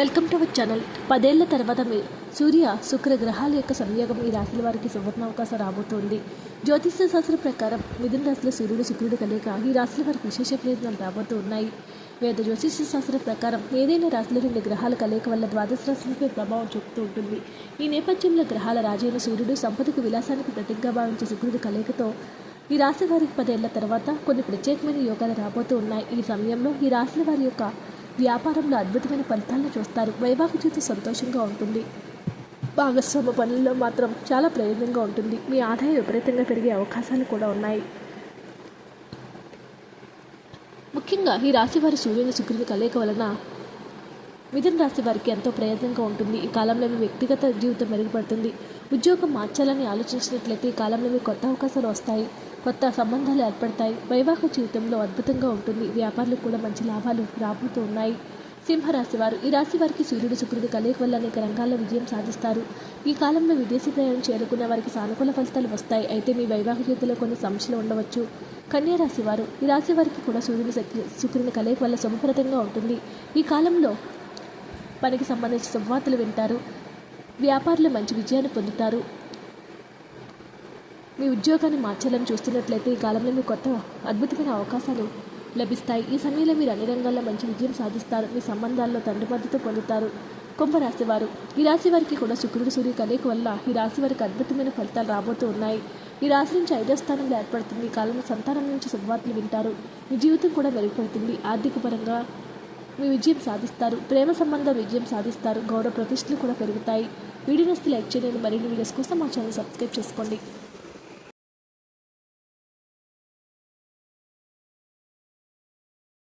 Welcome to our channel. పదేళ్ళ తర్వాత మీ సూర్య శుక్ర గ్రహాల యొక్క సంయోగం ఈ రాశుల వారికి సువర్ణ అవకాశం రాబోతోంది. జ్యోతిష్య శాస్త్రం ప్రకారం మిథున రాశిలో సూర్యుడు శుక్రుడు కలియక ఈ రాశుల వారికి విశేష ప్రయత్నాలు రాబోతూ ఉన్నాయి. వేద జ్యోతిష్య శాస్త్రం ప్రకారం ఏదైనా రాశిలో రెండు గ్రహాల కలయిక వల్ల ద్వాదశ రాశులపై ప్రభావం చూపుతూ ఉంటుంది. ఈ నేపథ్యంలో గ్రహాల రాజైన సూర్యుడు సంపదకు విలాసానికి ప్రతిజ్ఞా భావించే శుక్రుడి కలయికతో ఈ రాశి వారికి పదేళ్ళ తర్వాత కొన్ని ప్రత్యేకమైన యోగాలు రాబోతూ ఉన్నాయి. ఈ సమయంలో ఈ రాశుల వారి యొక్క వ్యాపారంలో అద్భుతమైన ఫలితాలను చూస్తారు. వైవాహిక జీవితం సంతోషంగా ఉంటుంది. భాగస్వామ్య పనుల్లో మాత్రం చాలా ప్రయోజనంగా ఉంటుంది. మీ ఆదాయం విపరీతంగా పెరిగే అవకాశాలు కూడా ఉన్నాయి. ముఖ్యంగా ఈ రాశి వారి సూర్యుని శుక్రుని కలయిక వలన మిథున రాశి వారికి ఎంతో ప్రయత్నంగా ఉంటుంది. ఈ కాలంలో మీ వ్యక్తిగత జీవితం మెరుగుపడుతుంది. ఉద్యోగం మార్చాలని ఆలోచించినట్లయితే ఈ కాలంలో మీకు కొత్త అవకాశాలు వస్తాయి. కొత్త సంబంధాలు ఏర్పడతాయి. వైవాహిక జీవితంలో అద్భుతంగా ఉంటుంది. వ్యాపారులు కూడా మంచి లాభాలు రాబోతూ ఉన్నాయి. సింహరాశి వారు ఈ రాశి వారికి సూర్యుడు శుక్రుడు కలయిక వల్ల అనేక రంగాల్లో విజయం సాధిస్తారు. ఈ కాలంలో విదేశీ ప్రయాణం చేరుకునే వారికి సానుకూల ఫలితాలు వస్తాయి. అయితే మీ వైవాహిక జీవితంలో కొన్ని సమస్యలు ఉండవచ్చు. కన్యా రాశి వారు ఈ రాశి వారికి కూడా సూర్యుని శక్తి శుక్రుని కలయిక వల్ల శుభప్రదంగా ఉంటుంది. ఈ కాలంలో పనికి సంబంధించిన శుభవార్తలు వింటారు. వ్యాపారులు మంచి విజయాన్ని పొందుతారు. మీ ఉద్యోగాన్ని మార్చాలని చూస్తున్నట్లయితే ఈ కాలంలో మీకు కొత్త అద్భుతమైన అవకాశాలు లభిస్తాయి. ఈ సమయంలో మీరు అన్ని రంగాల్లో మంచి విజయం సాధిస్తారు. మీ సంబంధాల్లో తండ్రి మద్దతు పొందుతారు. కుంభరాశి వారు. ఈ రాశి వారికి కూడా శుక్రుడు సూర్య కలయిక వల్ల ఈ రాశి వారికి అద్భుతమైన ఫలితాలు రాబోతూ ఉన్నాయి. ఈ రాశి నుంచి ఐదో స్థానంలో ఏర్పడుతుంది. ఈ కాలంలో సంతానం నుంచి శుభవార్తలు వింటారు. మీ జీవితం కూడా మెరుగుపడుతుంది. ఆర్థిక పరంగా మీ విజయం సాధిస్తారు. ప్రేమ సంబంధ విజయం సాధిస్తారు. గౌరవ ప్రతిష్టలు కూడా పెరుగుతాయి. వీడియోస్ లైక్ చేయండి. మరిన్ని వీడియోస్ కోసం మా ఛానల్ సబ్స్క్రైబ్ చేసుకోండి.